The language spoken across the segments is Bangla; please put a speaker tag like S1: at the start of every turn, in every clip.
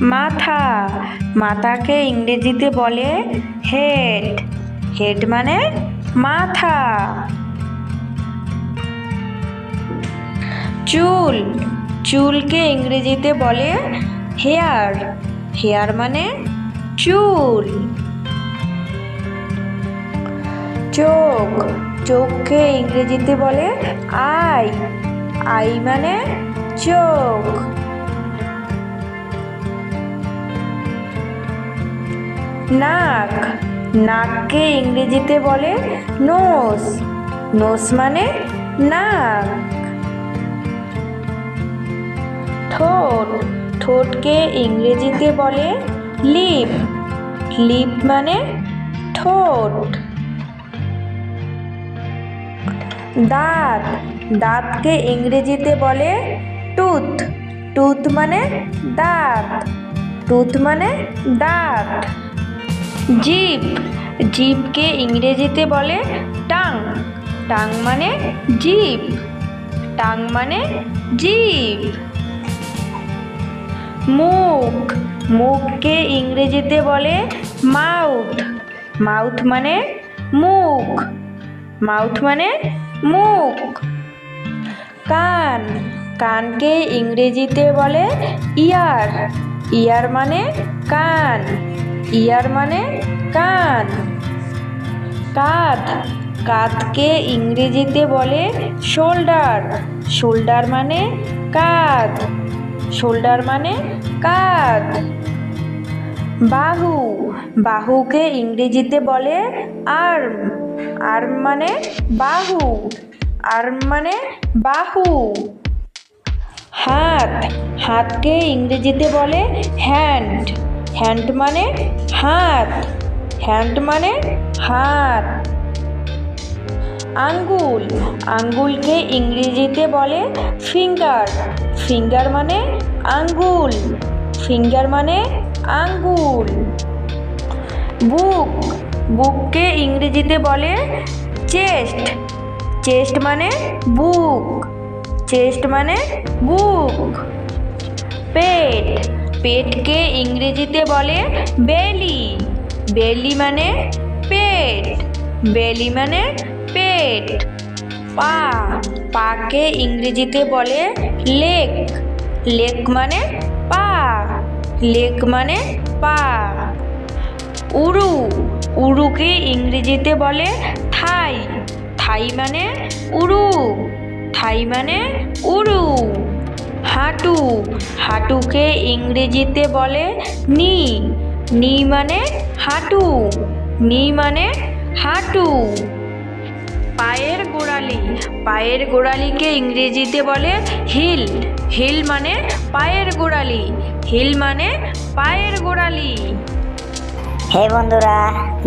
S1: মাথা, মাথাকে ইংরেজিতে বলে হেড। হেড মানে মাথা। চুল, চুলকে ইংরেজিতে বলে হেয়ার। হেয়ার মানে চুল। চোখ, চোখকে ইংরেজিতে বলে আই। আই মানে চোখ। নাক। নাককে ইংরেজিতে বলে নোস নোস মানে নাক। ঠোঁট। ঠোঁটকে ইংরেজিতে বলে লিপ। লিপ মানে ঠোঁট। দাঁত। দাঁতকে ইংরেজিতে বলে টুথ। টুথ মানে দাঁত। টুথ মানে দাঁত। জিভ জিভকে ইংরেজিতে বলে টাং। টাং মানে জিভ টাং মানে জিভ মুখ। মুখকে ইংরেজিতে বলে মাউথ। মাউথ মানে মুখ। মাউথ মানে মুখ। কান। কানকে ইংরেজিতে বলে ইয়ার। ইয়ার মানে কান। ইয়ার মানে কান কাঁধ। কাঁধকে ইংরেজিতে বলে শোল্ডার। শোল্ডার মানে কাঁধ। শোল্ডার মানে কাঁধ। বাহু। বাহুকে ইংরেজিতে বলে আর্ম। আর্ম মানে বাহু। আর্ম মানে বাহু। হাত। হাতকে ইংরেজিতে বলে হ্যান্ড। হ্যান্ড মানে হাত হ্যান্ড মানে হাত। আঙ্গুল, আঙ্গুলকে ইংরেজিতে বলে ফিঙ্গার ফিঙ্গার মানে আঙ্গুল ফিঙ্গার মানে আঙ্গুল। বুক বুককে ইংরেজিতে বলে চেস্ট চেস্ট মানে বুক চেস্ট মানে বুক পেট পেটকে ইংরেজিতে বলে বেলি। বেলি মানে পেট। বেলি মানে পেট। পা। পাকে ইংরেজিতে বলে লেক। লেক মানে পা। লেক মানে পা। উরু। উরুকে ইংরেজিতে বলে থাই। থাই মানে উরু। থাই মানে উরু। হাঁটু। হাঁটুকে ইংরেজিতে বলে নি। নি মানে হাঁটু। নি মানে হাঁটু। পায়ের গোড়ালি। পায়ের গোড়ালিকে ইংরেজিতে বলে হিল। হিল মানে পায়ের গোড়ালি। হিল মানে পায়ের গোড়ালি।
S2: হে বন্ধুরা,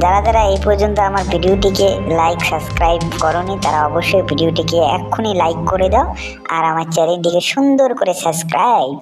S2: যারা যারা এই পর্যন্ত আমার ভিডিওটিকে লাইক সাবস্ক্রাইব করনি, তারা অবশ্যই ভিডিওটিকে এক্ষুনি লাইক করে দাও আর আমার চ্যানেলটিকে সুন্দর করে সাবস্ক্রাইব